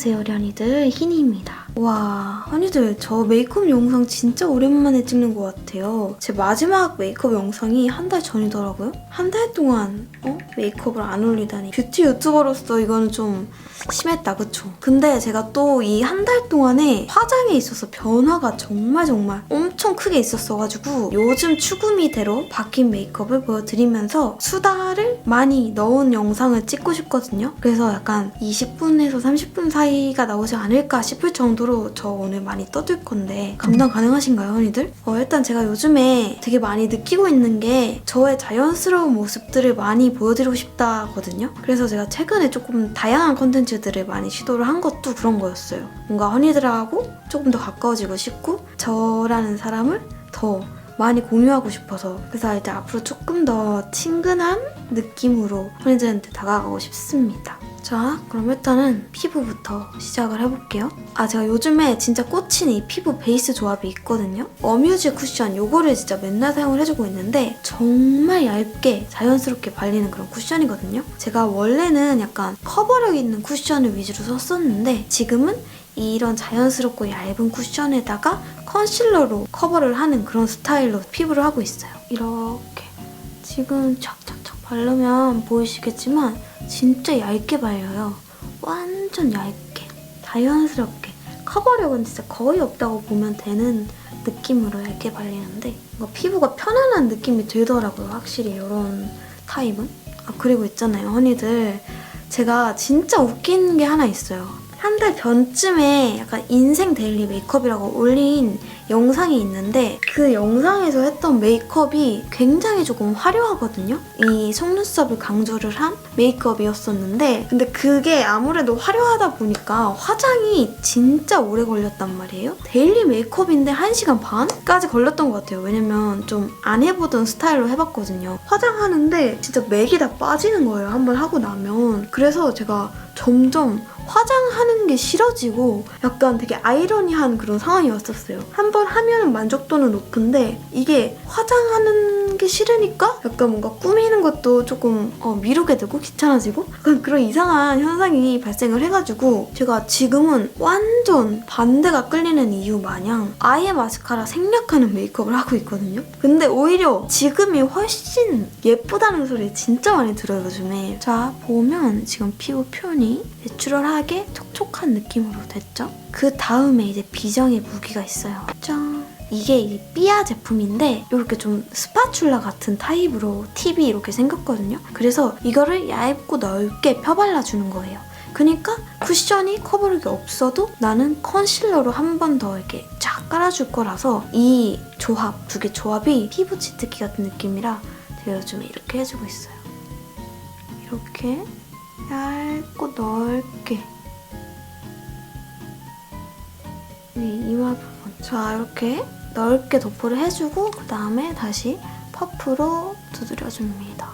안녕하세요, 련이들. 희니입니다. 와, 언니들, 저 메이크업 영상 진짜 오랜만에 찍는 것 같아요. 제 마지막 메이크업 영상이 한 달 전이더라고요. 한 달 동안, 어? 메이크업을 안 올리다니. 뷰티 유튜버로서 이거는 좀 심했다, 그쵸? 근데 제가 또 이 한 달 동안에 화장에 있어서 변화가 정말 정말 엄청 크게 있었어가지고 요즘 추구미대로 바뀐 메이크업을 보여드리면서 수다를 많이 넣은 영상을 찍고 싶거든요. 그래서 약간 20분에서 30분 사이가 나오지 않을까 싶을 정도로 저 오늘 많이 떠들 건데 감당 가능하신가요, 언니들? 어, 일단 제가 요즘에 되게 많이 느끼고 있는 게 저의 자연스러운 모습들을 많이 보여드리고 싶다거든요. 그래서 제가 최근에 조금 다양한 컨텐츠들을 많이 시도를 한 것도 그런 거였어요. 뭔가 언니들하고 조금 더 가까워지고 싶고 저라는 사람을 더 많이 공유하고 싶어서 그래서 이제 앞으로 조금 더 친근한 느낌으로 언니들한테 다가가고 싶습니다. 자, 그럼 일단은 피부부터 시작을 해볼게요. 아, 제가 요즘에 진짜 꽂힌 이 피부 베이스 조합이 있거든요. 어뮤즈 쿠션 요거를 진짜 맨날 사용을 해주고 있는데 정말 얇게 자연스럽게 발리는 그런 쿠션이거든요. 제가 원래는 약간 커버력 있는 쿠션을 위주로 썼었는데 지금은 이런 자연스럽고 얇은 쿠션에다가 컨실러로 커버를 하는 그런 스타일로 피부를 하고 있어요. 이렇게 지금 착착착 바르면 보이시겠지만 진짜 얇게 발려요. 완전 얇게 자연스럽게 커버력은 진짜 거의 없다고 보면 되는 느낌으로 얇게 발리는데 피부가 편안한 느낌이 들더라고요. 확실히 이런 타입은. 아 그리고 있잖아요, 언니들. 제가 진짜 웃긴 게 하나 있어요. 한 달 전쯤에 약간 인생 데일리 메이크업이라고 올린 영상이 있는데 그 영상에서 했던 메이크업이 굉장히 조금 화려하거든요. 이 속눈썹을 강조를 한 메이크업이었었는데 근데 그게 아무래도 화려하다 보니까 화장이 진짜 오래 걸렸단 말이에요. 데일리 메이크업인데 1시간 반까지 걸렸던 것 같아요. 왜냐면 좀 안 해보던 스타일로 해봤거든요. 화장하는데 진짜 맥이 다 빠지는 거예요. 한번 하고 나면. 그래서 제가 점점 화장하는 게 싫어지고 약간 되게 아이러니한 그런 상황이 왔었어요. 한 번 하면 만족도는 높은데 이게 화장하는 게 싫으니까 약간 뭔가 꾸미는 것도 조금 어, 미루게 되고 귀찮아지고 약간 그런 이상한 현상이 발생을 해가지고 제가 지금은 완전 반대가 끌리는 이유 마냥 아예 마스카라 생략하는 메이크업을 하고 있거든요. 근데 오히려 지금이 훨씬 예쁘다는 소리 진짜 많이 들어요 요즘에. 자 보면 지금 피부 표현이 내추럴하게 촉촉한 느낌으로 됐죠? 그 다음에 이제 비정의 무기가 있어요. 짠! 이게 이 삐아 제품인데 이렇게 좀 스파츌라 같은 타입으로 팁이 이렇게 생겼거든요. 그래서 이거를 얇고 넓게 펴발라주는 거예요. 그러니까 쿠션이 커버력이 없어도 나는 컨실러로 한 번 더 이렇게 쫙 깔아줄 거라서 이 조합, 두 개 조합이 피부 짙기 같은 느낌이라 제가 요즘에 이렇게 해주고 있어요. 이렇게 얇고 넓게 이 이마 부분 자 이렇게 넓게 도포를 해주고 그 다음에 다시 퍼프로 두드려줍니다.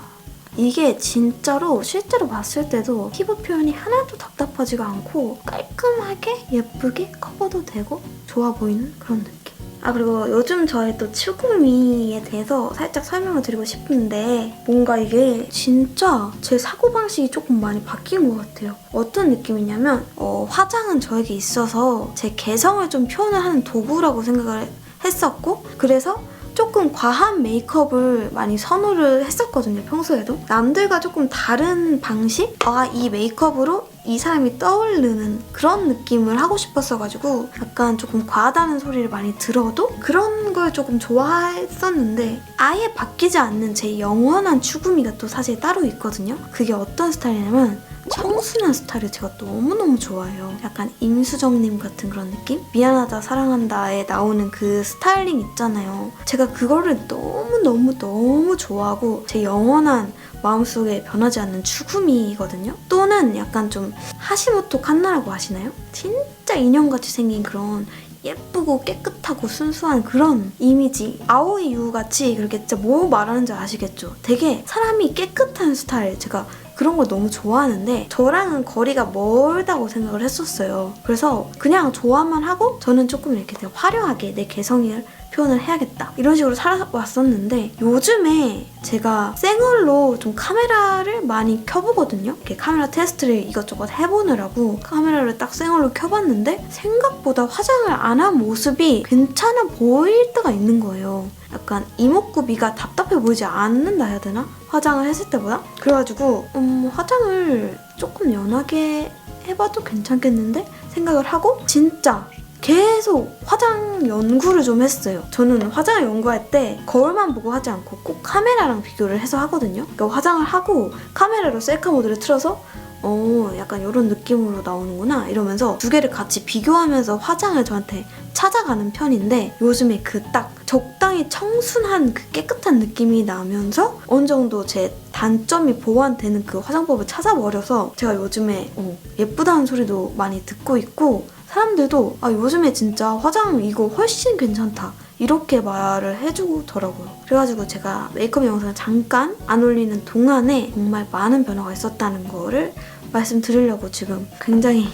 이게 진짜로 실제로 봤을 때도 피부 표현이 하나도 답답하지가 않고 깔끔하게 예쁘게 커버도 되고 좋아 보이는 그런 느낌. 아 그리고 요즘 저의 또 추구미에 대해서 살짝 설명을 드리고 싶은데 뭔가 이게 진짜 제 사고방식이 조금 많이 바뀐 것 같아요. 어떤 느낌이냐면 어, 화장은 저에게 있어서 제 개성을 좀 표현을 하는 도구라고 생각을 했었고 그래서 조금 과한 메이크업을 많이 선호를 했었거든요, 평소에도. 남들과 조금 다른 방식? 아, 이 메이크업으로 이 사람이 떠오르는 그런 느낌을 하고 싶었어가지고 약간 조금 과하다는 소리를 많이 들어도 그런 걸 조금 좋아했었는데 아예 바뀌지 않는 제 영원한 추구미가 또 사실 따로 있거든요. 그게 어떤 스타일이냐면 청순한 스타일을 제가 너무너무 좋아해요. 약간 임수정님 같은 그런 느낌? 미안하다, 사랑한다에 나오는 그 스타일링 있잖아요. 제가 그거를 너무너무너무 좋아하고 제 영원한 마음속에 변하지 않는 추구미거든요. 또는 약간 좀 하시모토 칸나라고 아시나요? 진짜 인형같이 생긴 그런 예쁘고 깨끗하고 순수한 그런 이미지 아오이 유 같이 그렇게 진짜 뭐 말하는지 아시겠죠? 되게 사람이 깨끗한 스타일 제가 그런 걸 너무 좋아하는데 저랑은 거리가 멀다고 생각을 했었어요. 그래서 그냥 좋아만 하고 저는 조금 이렇게 화려하게 내 개성을 표현을 해야겠다 이런 식으로 살아왔었는데 요즘에 제가 생얼로 좀 카메라를 많이 켜보거든요. 이렇게 카메라 테스트를 이것저것 해보느라고 카메라를 딱 생얼로 켜봤는데 생각보다 화장을 안 한 모습이 괜찮아 보일 때가 있는 거예요. 약간 이목구비가 답답해 보이지 않는다 해야 되나? 화장을 했을 때보다? 그래가지고 음, 화장을 조금 연하게 해봐도 괜찮겠는데? 생각을 하고 진짜 계속 화장 연구를 좀 했어요. 저는 화장 연구할 때 거울만 보고 하지 않고 꼭 카메라랑 비교를 해서 하거든요. 그러니까 화장을 하고 카메라로 셀카 모드를 틀어서 어 약간 이런 느낌으로 나오는구나 이러면서 두 개를 같이 비교하면서 화장을 저한테 찾아가는 편인데 요즘에 그 딱 적당히 청순한 그 깨끗한 느낌이 나면서 어느 정도 제 단점이 보완되는 그 화장법을 찾아버려서 제가 요즘에 어, 예쁘다는 소리도 많이 듣고 있고 사람들도 아 요즘에 진짜 화장 이거 훨씬 괜찮다 이렇게 말을 해주더라고요. 그래가지고 제가 메이크업 영상을 잠깐 안 올리는 동안에 정말 많은 변화가 있었다는 거를 말씀드리려고 지금 굉장히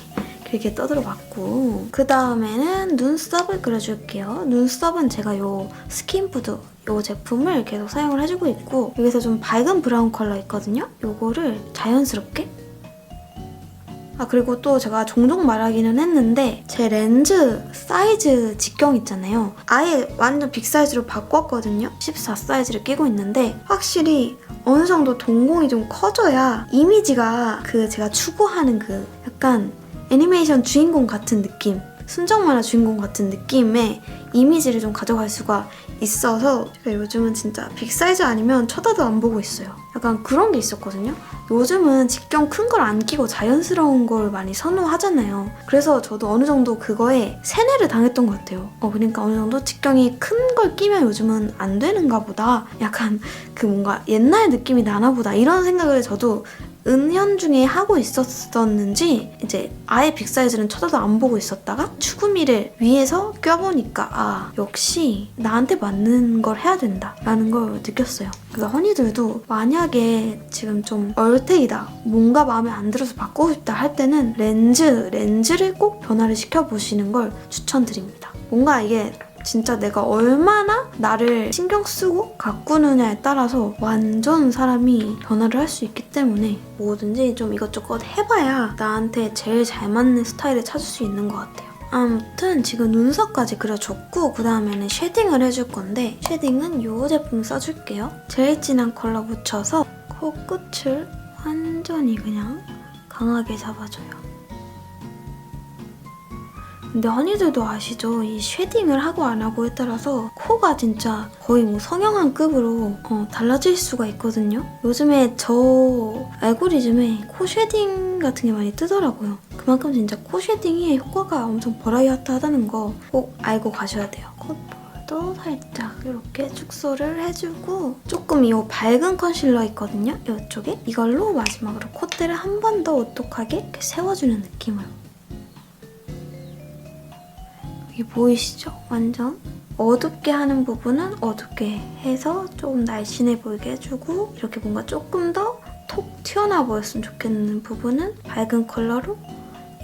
길게 떠들어 봤고 그 다음에는 눈썹을 그려줄게요. 눈썹은 제가 요 스킨푸드 요 제품을 계속 사용을 해주고 있고 여기서 좀 밝은 브라운 컬러 있거든요. 요거를 자연스럽게 아 그리고 또 제가 종종 말하기는 했는데 제 렌즈 사이즈 직경 있잖아요. 아예 완전 빅 사이즈로 바꿨거든요. 14 사이즈를 끼고 있는데 확실히 어느 정도 동공이 좀 커져야 이미지가 그 제가 추구하는 그 약간 애니메이션 주인공 같은 느낌 순정 만화 주인공 같은 느낌의 이미지를 좀 가져갈 수가 있어서 제가 요즘은 진짜 빅 사이즈 아니면 쳐다도 안 보고 있어요. 약간 그런 게 있었거든요. 요즘은 직경 큰 걸 안 끼고 자연스러운 걸 많이 선호하잖아요. 그래서 저도 어느 정도 그거에 세뇌를 당했던 것 같아요. 어, 그러니까 어느 정도 직경이 큰 걸 끼면 요즘은 안 되는가 보다. 약간 그 뭔가 옛날 느낌이 나나 보다. 이런 생각을 저도 은연 중에 하고 있었었는지 이제 아예 빅사이즈는 쳐다도 안 보고 있었다가 추구미를 위해서 껴보니까 아 역시 나한테 맞는 걸 해야 된다 라는 걸 느꼈어요. 그래서 허니들도 만약에 지금 좀 얼테이다 뭔가 마음에 안 들어서 바꾸고 싶다 할 때는 렌즈 렌즈를 꼭 변화를 시켜보시는 걸 추천드립니다. 뭔가 이게 진짜 내가 얼마나 나를 신경 쓰고 가꾸느냐에 따라서 완전 사람이 변화를 할 수 있기 때문에 뭐든지 좀 이것저것 해봐야 나한테 제일 잘 맞는 스타일을 찾을 수 있는 것 같아요. 아무튼 지금 눈썹까지 그려줬고 그 다음에는 쉐딩을 해줄 건데 쉐딩은 이 제품 써줄게요. 제일 진한 컬러 묻혀서 코끝을 완전히 그냥 강하게 잡아줘요. 근데 허니들도 아시죠? 이 쉐딩을 하고 안 하고에 따라서 코가 진짜 거의 뭐 성형한 급으로 어, 달라질 수가 있거든요. 요즘에 저 알고리즘에 코 쉐딩 같은 게 많이 뜨더라고요. 그만큼 진짜 코 쉐딩이 효과가 엄청 버라이어트하다는 거 꼭 알고 가셔야 돼요. 콧볼도 살짝 이렇게 축소를 해주고 조금 이 밝은 컨실러 있거든요. 이쪽에 이걸로 마지막으로 콧대를 한 번 더 오똑하게 세워주는 느낌으로 이게 보이시죠? 완전 어둡게 하는 부분은 어둡게 해서 좀 날씬해 보이게 해주고 이렇게 뭔가 조금 더 톡 튀어나와 보였으면 좋겠는 부분은 밝은 컬러로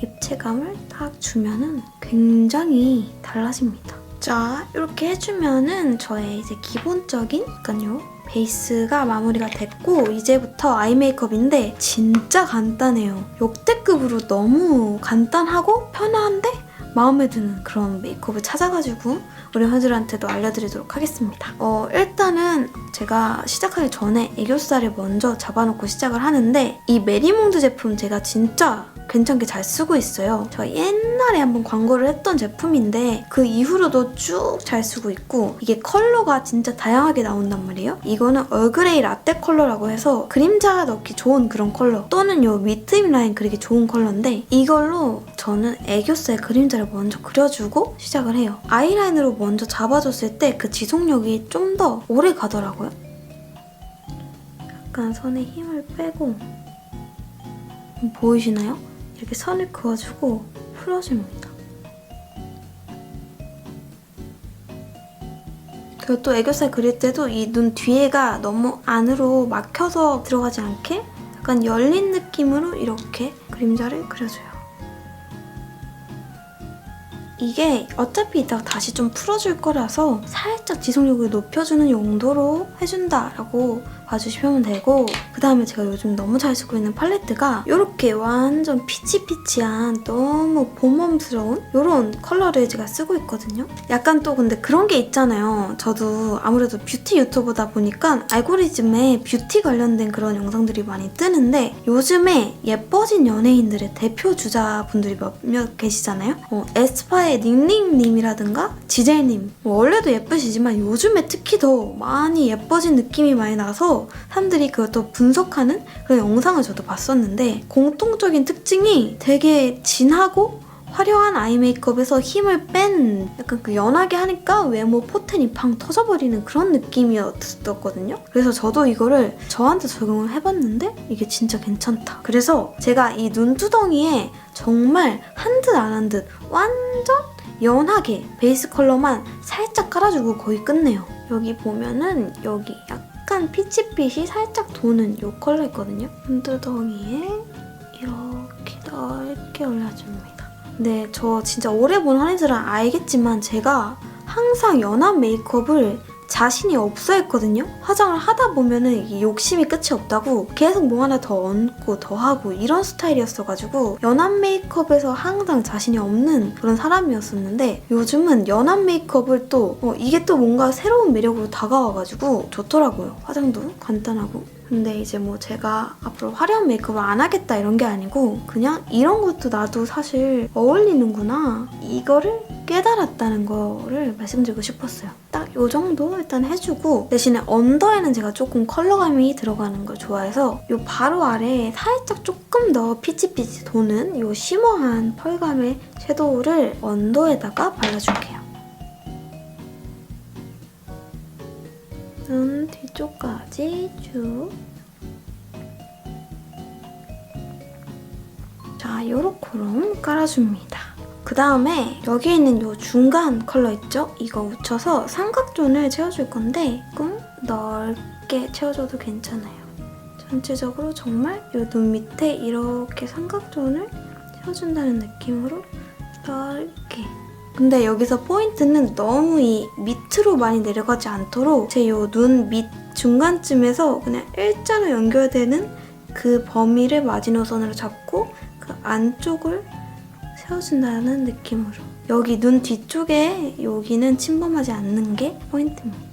입체감을 딱 주면은 굉장히 달라집니다. 자, 이렇게 해주면은 저의 이제 기본적인 약간요 베이스가 마무리가 됐고 이제부터 아이 메이크업인데 진짜 간단해요. 역대급으로 너무 간단하고 편한데 마음에 드는 그런 메이크업을 찾아가지고 우리 현들한테도 알려드리도록 하겠습니다. 어, 일단은 제가 시작하기 전에 애교살을 먼저 잡아놓고 시작을 하는데 이 메리몽드 제품 제가 진짜 괜찮게 잘 쓰고 있어요. 제가 옛날에 한번 광고를 했던 제품인데 그 이후로도 쭉 잘 쓰고 있고 이게 컬러가 진짜 다양하게 나온단 말이에요. 이거는 얼그레이 라떼 컬러라고 해서 그림자 넣기 좋은 그런 컬러 또는 요 밑트임 라인 그리기 좋은 컬러인데 이걸로 저는 애교살 그림자를 먼저 그려주고 시작을 해요. 아이라인으로 먼저 잡아줬을 때 그 지속력이 좀 더 오래 가더라고요. 약간 손에 힘을 빼고 보이시나요? 이렇게 선을 그어주고 풀어줍니다. 그리고 또 애교살 그릴 때도 이 눈 뒤에가 너무 안으로 막혀서 들어가지 않게 약간 열린 느낌으로 이렇게 그림자를 그려줘요. 이게 어차피 이따가 다시 좀 풀어줄 거라서 살짝 지속력을 높여주는 용도로 해준다라고 봐주시면 되고 그 다음에 제가 요즘 너무 잘 쓰고 있는 팔레트가 이렇게 완전 피치피치한 너무 봄웜스러운 이런 컬러를 제가 쓰고 있거든요. 약간 또 근데 그런 게 있잖아요. 저도 아무래도 뷰티 유튜버다 보니까 알고리즘에 뷰티 관련된 그런 영상들이 많이 뜨는데 요즘에 예뻐진 연예인들의 대표 주자분들이 몇몇 계시잖아요. 어, 에스파의 닝닝님이라든가 지젤님 뭐 원래도 예쁘시지만 요즘에 특히 더 많이 예뻐진 느낌이 많이 나서 사람들이 그것도 분석하는 그런 영상을 저도 봤었는데 공통적인 특징이 되게 진하고 화려한 아이 메이크업에서 힘을 뺀 약간 그 연하게 하니까 외모 포텐이 팡 터져버리는 그런 느낌이었거든요. 그래서 저도 이거를 저한테 적용을 해봤는데 이게 진짜 괜찮다. 그래서 제가 이 눈두덩이에 정말 한 듯 안 한 듯 완전 연하게 베이스 컬러만 살짝 깔아주고 거의 끝내요. 여기 보면은 여기 약간 피치빛이 살짝 도는 이 컬러 있거든요. 눈두덩이에 이렇게 넓게 올려줍니다. 네, 저 진짜 오래 본 한이들은 알겠지만 제가 항상 연한 메이크업을 자신이 없어 했거든요. 화장을 하다 보면은 욕심이 끝이 없다고 계속 뭐 하나 더 얹고 더 하고 이런 스타일이었어가지고 연한 메이크업에서 항상 자신이 없는 그런 사람이었었는데 요즘은 연한 메이크업을 또 어, 이게 또 뭔가 새로운 매력으로 다가와가지고 좋더라고요. 화장도 간단하고. 근데 이제 뭐 제가 앞으로 화려한 메이크업을 안 하겠다 이런 게 아니고 그냥 이런 것도 나도 사실 어울리는구나 이거를 깨달았다는 거를 말씀드리고 싶었어요. 딱요 정도 일단 해주고 대신에 언더에는 제가 조금 컬러감이 들어가는 걸 좋아해서 요 바로 아래에 살짝 조금 더 피치피치 도는 요 쉬머한 펄감의 섀도우를 언더에다가 발라줄게요. 눈 뒤쪽까지 쭉. 자, 요렇게로 깔아줍니다. 그 다음에 여기 있는 요 중간 컬러 있죠? 이거 묻혀서 삼각존을 채워줄 건데 조금 넓게 채워줘도 괜찮아요. 전체적으로 정말 요 눈 밑에 이렇게 삼각존을 채워준다는 느낌으로 넓게 근데 여기서 포인트는 너무 이 밑으로 많이 내려가지 않도록 제 요 눈 밑 중간쯤에서 그냥 일자로 연결되는 그 범위를 마지노선으로 잡고 그 안쪽을 세워준다는 느낌으로 여기 눈 뒤쪽에 여기는 침범하지 않는 게 포인트입니다.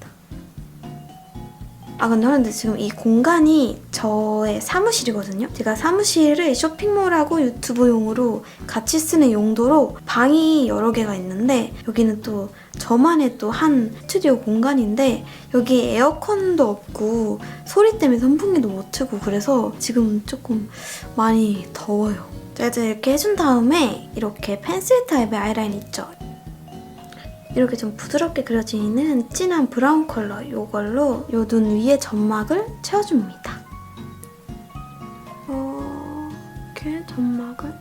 아 근데 근데 지금 이 공간이 저의 사무실이거든요. 제가 사무실을 쇼핑몰하고 유튜브용으로 같이 쓰는 용도로 방이 여러 개가 있는데 여기는 또 저만의 또 한 스튜디오 공간인데 여기 에어컨도 없고 소리 때문에 선풍기도 못 틀고 그래서 지금 조금 많이 더워요. 자 이제 이렇게 해준 다음에 이렇게 펜슬 타입의 아이라인 있죠. 이렇게 좀 부드럽게 그려지는 진한 브라운 컬러 이걸로 이 눈 위에 점막을 채워줍니다. 어, 이렇게 점막을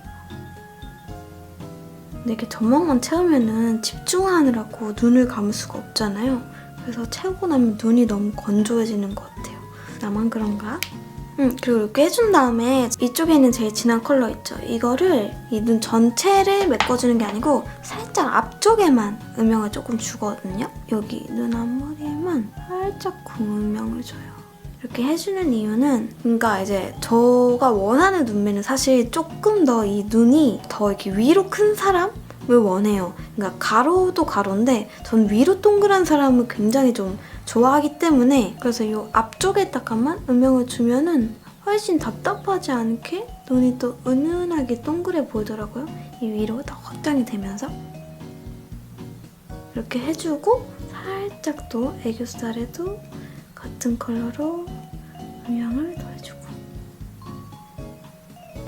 근데 이렇게 점막만 채우면은 집중하느라고 눈을 감을 수가 없잖아요. 그래서 채우고 나면 눈이 너무 건조해지는 것 같아요. 나만 그런가? 음, 그리고 이렇게 해준 다음에 이쪽에 있는 제일 진한 컬러 있죠? 이거를 이 눈 전체를 메꿔주는 게 아니고 살짝 앞쪽에만 음영을 조금 주거든요? 여기 눈 앞머리에만 살짝 음영을 줘요. 이렇게 해주는 이유는 그러니까 이제 저가 원하는 눈매는 사실 조금 더 이 눈이 더 이렇게 위로 큰 사람을 원해요. 그러니까 가로도 가로인데 전 위로 동그란 사람을 굉장히 좀 좋아하기 때문에 그래서 이 앞쪽에다가만 음영을 주면은 훨씬 답답하지 않게 눈이 또 은은하게 동그래 보이더라고요. 이 위로 더 확장이 되면서 이렇게 해주고 살짝 또 애교살에도 같은 컬러로 음영을 더해주고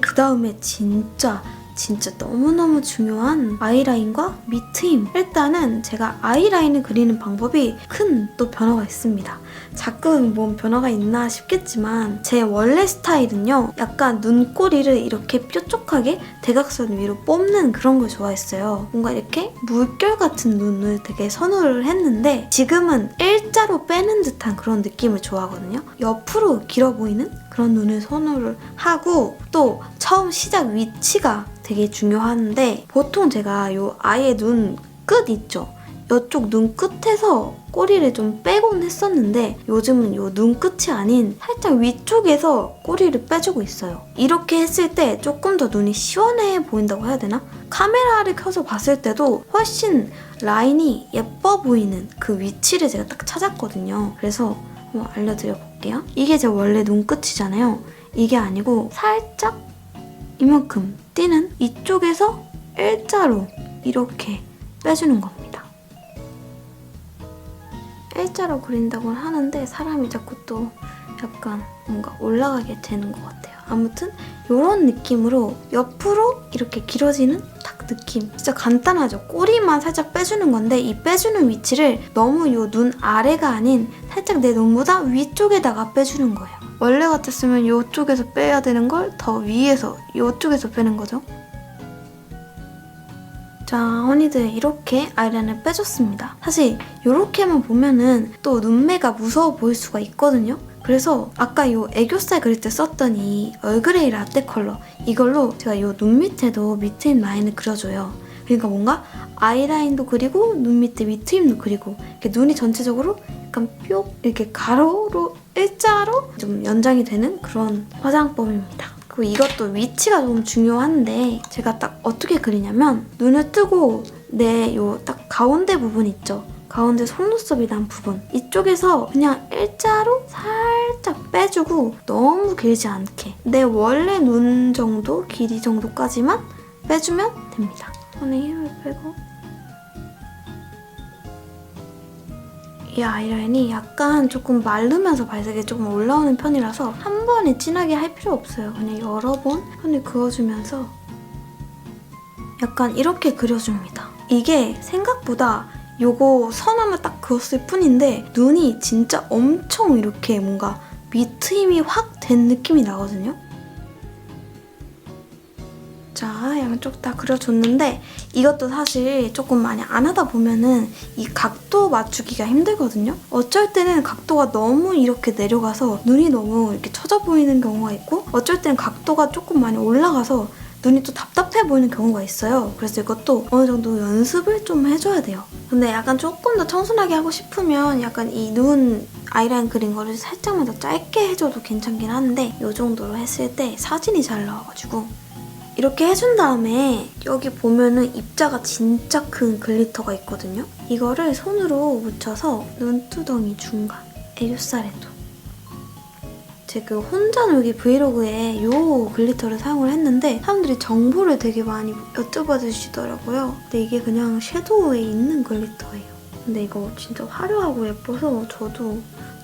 그 다음에 진짜 진짜 너무너무 중요한 아이라인과 밑트임. 일단은 제가 아이라인을 그리는 방법이 큰 또 변화가 있습니다. 가끔 뭔 변화가 있나 싶겠지만 제 원래 스타일은요 약간 눈꼬리를 이렇게 뾰족하게 대각선 위로 뽑는 그런 걸 좋아했어요. 뭔가 이렇게 물결 같은 눈을 되게 선호를 했는데 지금은 일자로 빼는 듯한 그런 느낌을 좋아하거든요. 옆으로 길어 보이는 그런 눈을 선호를 하고 또 처음 시작 위치가 되게 중요한데 보통 제가 요 아예 눈 끝 있죠? 이쪽 눈 끝에서 꼬리를 좀 빼곤 했었는데 요즘은 요 눈 끝이 아닌 살짝 위쪽에서 꼬리를 빼주고 있어요. 이렇게 했을 때 조금 더 눈이 시원해 보인다고 해야 되나? 카메라를 켜서 봤을 때도 훨씬 라인이 예뻐 보이는 그 위치를 제가 딱 찾았거든요. 그래서 한번 알려드려 볼게요. 이게 제 원래 눈끝이잖아요. 이게 아니고 살짝 이만큼 띄는 이쪽에서 일자로 이렇게 빼주는 겁니다. 일자로 그린다고 하는데 사람이 자꾸 또 약간 뭔가 올라가게 되는 것 같아요. 아무튼 이런 느낌으로 옆으로 이렇게 길어지는 딱 느낌. 진짜 간단하죠. 꼬리만 살짝 빼주는 건데 이 빼주는 위치를 너무 이눈 아래가 아닌 살짝 내 눈보다 위쪽에다가 빼주는 거예요. 원래 같았으면 이쪽에서 빼야 되는 걸 더 위에서 이쪽에서 빼는 거죠. 자, 허니들 이렇게 아이라인을 빼줬습니다. 사실 이렇게만 보면은 또 눈매가 무서워 보일 수가 있거든요. 그래서 아까 이 애교살 그릴 때 썼던 이 얼그레이 라떼 컬러 이걸로 제가 이 눈 밑에도 밑트임 라인을 그려줘요. 그러니까 뭔가 아이라인도 그리고 눈 밑에 밑트임도 그리고 눈이 전체적으로 약간 뿅 이렇게 가로로 일자로 좀 연장이 되는 그런 화장법입니다. 그리고 이것도 위치가 좀 중요한데 제가 딱 어떻게 그리냐면 눈을 뜨고 내 요 딱 가운데 부분 있죠? 가운데 속눈썹이 난 부분 이쪽에서 그냥 일자로 살짝 빼주고 너무 길지 않게 내 원래 눈 정도 길이 정도까지만 빼주면 됩니다. 손에 힘을 빼고 이 아이라인이 약간 조금 마르면서 발색이 조금 올라오는 편이라서 한 번에 진하게 할 필요 없어요. 그냥 여러 번 손을 그어주면서 약간 이렇게 그려줍니다. 이게 생각보다 요거 선 하나 딱 그었을 뿐인데 눈이 진짜 엄청 이렇게 뭔가 밑트임이 확 된 느낌이 나거든요. 자, 양쪽 다 그려줬는데 이것도 사실 조금 많이 안 하다 보면은 이 각도 맞추기가 힘들거든요. 어쩔 때는 각도가 너무 이렇게 내려가서 눈이 너무 이렇게 처져 보이는 경우가 있고 어쩔 때는 각도가 조금 많이 올라가서 눈이 또 답답해 보이는 경우가 있어요. 그래서 이것도 어느 정도 연습을 좀 해줘야 돼요. 근데 약간 조금 더 청순하게 하고 싶으면 약간 이 눈 아이라인 그린 거를 살짝만 더 짧게 해줘도 괜찮긴 한데 이 정도로 했을 때 사진이 잘 나와가지고 이렇게 해준 다음에 여기 보면은 입자가 진짜 큰 글리터가 있거든요. 이거를 손으로 묻혀서 눈두덩이 중간 애교살에도 제가 그 혼자 놀기 브이로그에 이 글리터를 사용을 했는데 사람들이 정보를 되게 많이 여쭤봐 주시더라고요. 근데 이게 그냥 섀도우에 있는 글리터예요. 근데 이거 진짜 화려하고 예뻐서 저도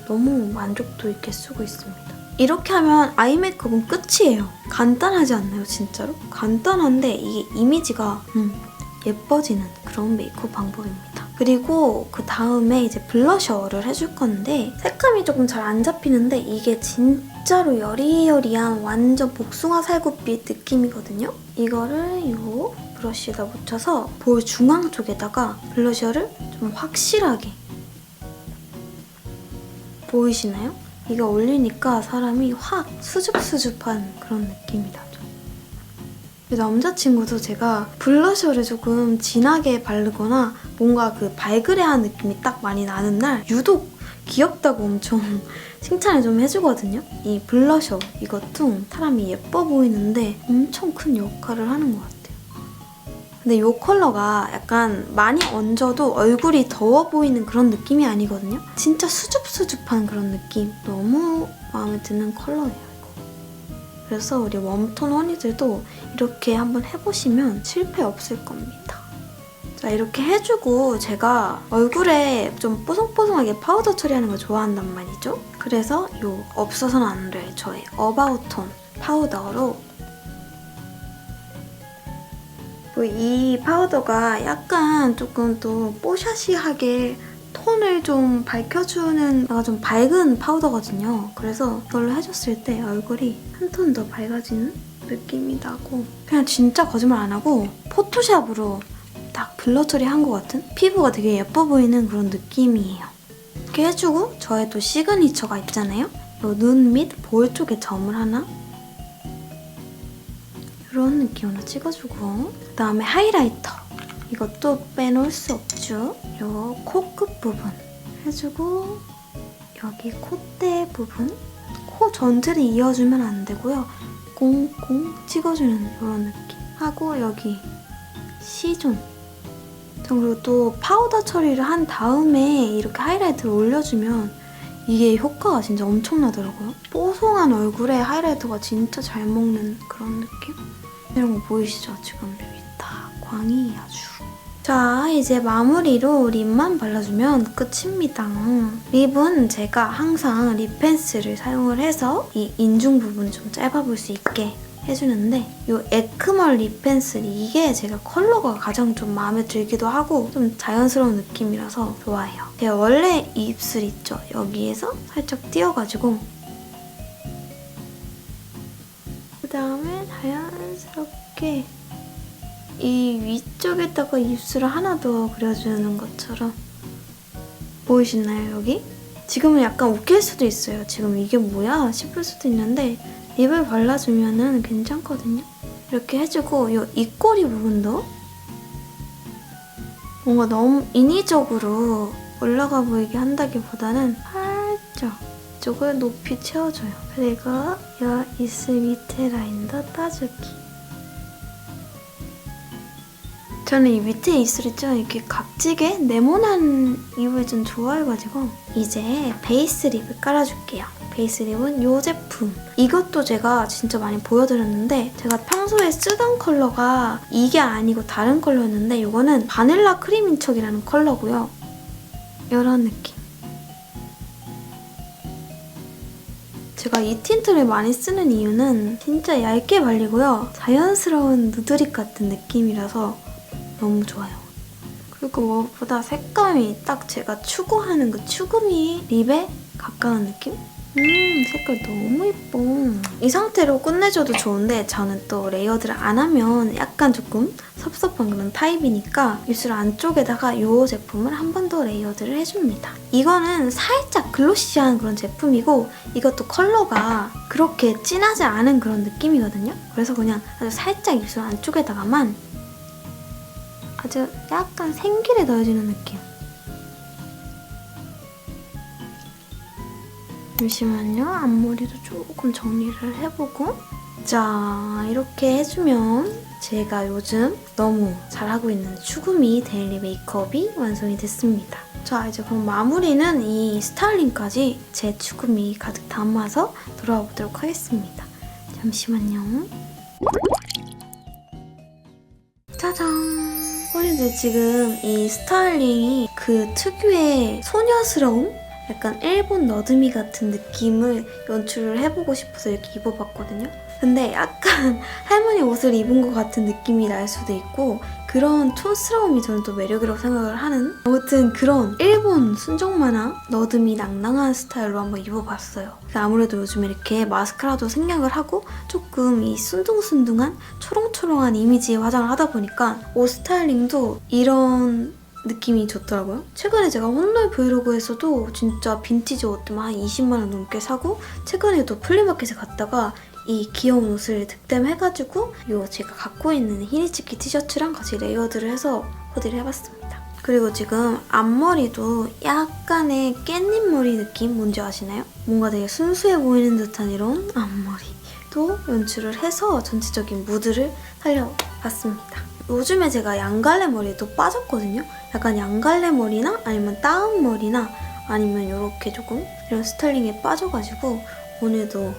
너무 만족도 있게 쓰고 있습니다. 이렇게 하면 아이 메이크업은 끝이에요. 간단하지 않나요, 진짜로? 간단한데 이게 이미지가 음, 예뻐지는 그런 메이크업 방법입니다. 그리고 그 다음에 이제 블러셔를 해줄 건데 색감이 조금 잘 안 잡히는데 이게 진짜로 여리여리한 완전 복숭아 살구빛 느낌이거든요. 이거를 이 브러쉬에다 묻혀서 볼 중앙 쪽에다가 블러셔를 좀 확실하게 보이시나요? 이거 올리니까 사람이 확 수줍수줍한 그런 느낌이 나죠. 남자친구도 제가 블러셔를 조금 진하게 바르거나 뭔가 그 발그레한 느낌이 딱 많이 나는 날 유독 귀엽다고 엄청 칭찬을 좀 해주거든요. 이 블러셔 이것도 사람이 예뻐 보이는데 엄청 큰 역할을 하는 것 같아요. 근데 이 컬러가 약간 많이 얹어도 얼굴이 더워 보이는 그런 느낌이 아니거든요. 진짜 수줍수줍한 그런 느낌. 너무 마음에 드는 컬러예요. 그래서 우리 웜톤 허니들도 이렇게 한번 해보시면 실패 없을 겁니다. 자 이렇게 해주고 제가 얼굴에 좀 뽀송뽀송하게 파우더 처리하는 걸 좋아한단 말이죠. 그래서 이 없어서는 안 될 저의 어바웃톤 파우더로 이 파우더가 약간 조금 또 뽀샤시하게 톤을 좀 밝혀주는 약간 좀 밝은 파우더거든요. 그래서 이걸로 해줬을 때 얼굴이 한 톤 더 밝아지는 느낌이 나고 그냥 진짜 거짓말 안 하고 포토샵으로 딱 블러 처리한 것 같은 피부가 되게 예뻐 보이는 그런 느낌이에요. 이렇게 해주고 저의 또 시그니처가 있잖아요. 눈 밑 볼 쪽에 점을 하나 이런 느낌으로 찍어주고 그 다음에 하이라이터 이것도 빼놓을 수 없죠. 요 코 끝 부분 해주고 여기 콧대 부분 코 전체를 이어주면 안 되고요. 꽁꽁 찍어주는 이런 느낌 하고 여기 전 그리고 또 파우더 처리를 한 다음에 이렇게 하이라이트를 올려주면 이게 효과가 진짜 엄청나더라고요. 뽀송한 얼굴에 하이라이터가 진짜 잘 먹는 그런 느낌? 이런 거 보이시죠? 지금 여기 다 광이 아주. 자, 이제 마무리로 립만 발라주면 끝입니다. 립은 제가 항상 립 펜슬을 사용을 해서 이 인중 부분 좀 짧아 볼 수 있게 해주는데 이 에크멀 립 펜슬 이게 제가 컬러가 가장 좀 마음에 들기도 하고 좀 자연스러운 느낌이라서 좋아해요. 제가 원래 이 입술 있죠? 여기에서 살짝 띄어가지고 그 다음에 자연스럽게 이 위쪽에다가 입술을 하나 더 그려주는 것처럼 보이시나요 여기? 지금은 약간 웃길 수도 있어요. 지금 이게 뭐야 싶을 수도 있는데 립을 발라주면은 괜찮거든요. 이렇게 해주고 이 입꼬리 부분도 뭔가 너무 인위적으로 올라가 보이게 한다기보다는 살짝 이쪽을 높이 채워줘요. 그리고 이 입술 밑에 라인도 따주기. 저는 이 밑에 입술 있죠? 이렇게 각지게 네모난 입을 좀 좋아해가지고 이제 베이스 립을 깔아줄게요. 베이스 립은 이 제품. 이것도 제가 진짜 많이 보여드렸는데 제가 평소에 쓰던 컬러가 이게 아니고 다른 컬러였는데 이거는 바닐라 크림 인척이라는 컬러고요. 이런 느낌. 제가 이 틴트를 많이 쓰는 이유는 진짜 얇게 발리고요. 자연스러운 누드립 같은 느낌이라서 너무 좋아요. 그리고 무엇보다 색감이 딱 제가 추구하는 그 추구미 립에 가까운 느낌? 음 색깔 너무 예뻐. 이 상태로 끝내줘도 좋은데 저는 또 레이어드를 안 하면 약간 조금 섭섭한 그런 타입이니까 입술 안쪽에다가 이 제품을 한 번 더 레이어드를 해줍니다. 이거는 살짝 글로시한 그런 제품이고 이것도 컬러가 그렇게 진하지 않은 그런 느낌이거든요. 그래서 그냥 아주 살짝 입술 안쪽에다가만 아주 약간 생기를 더해주는 느낌. 잠시만요. 앞머리도 조금 정리를 해보고. 자, 이렇게 해주면 제가 요즘 너무 잘하고 있는 추구미 데일리 메이크업이 완성이 됐습니다. 자, 이제 그럼 마무리는 이 스타일링까지 제 추구미 가득 담아서 돌아와 보도록 하겠습니다. 잠시만요. 짜잔! 언니들 지금 이 스타일링이 그 특유의 소녀스러움? 약간 일본 너드미 같은 느낌을 연출을 해보고 싶어서 이렇게 입어봤거든요. 근데 약간 할머니 옷을 입은 것 같은 느낌이 날 수도 있고 그런 촌스러움이 저는 또 매력이라고 생각을 하는 아무튼 그런 일본 순정 만화 너드미 낭낭한 스타일로 한번 입어봤어요. 아무래도 요즘 이렇게 마스카라도 생략을 하고 조금 이 순둥순둥한 초롱초롱한 이미지의 화장을 하다 보니까 옷 스타일링도 이런 느낌이 좋더라고요. 최근에 제가 홈롤 브이로그에서도 진짜 빈티지 옷들만 한 20만 원 넘게 사고 최근에도 플리마켓에 갔다가 이 귀여운 옷을 득템해가지고 요 제가 갖고 있는 히니치키 티셔츠랑 같이 레이어드를 해서 코디를 해봤습니다. 그리고 지금 앞머리도 약간의 깻잎머리 느낌 뭔지 아시나요? 뭔가 되게 순수해 보이는 듯한 이런 앞머리도 연출을 해서 전체적인 무드를 살려봤습니다. 요즘에 제가 양갈래 머리도 빠졌거든요. 약간 양갈래 머리나 아니면 따은 머리나 아니면 이렇게 조금 이런 스타일링에 빠져가지고 오늘도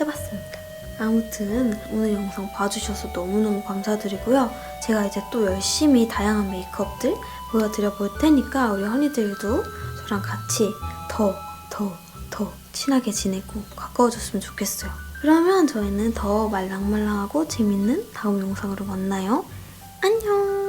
해봤습니다. 아무튼 오늘 영상 봐주셔서 너무너무 감사드리고요. 제가 이제 또 열심히 다양한 메이크업들 보여드려 볼 테니까 우리 허니들도 저랑 같이 더, 더, 더 친하게 지내고 가까워졌으면 좋겠어요. 그러면 저희는 더 말랑말랑하고 재밌는 다음 영상으로 만나요. 안녕!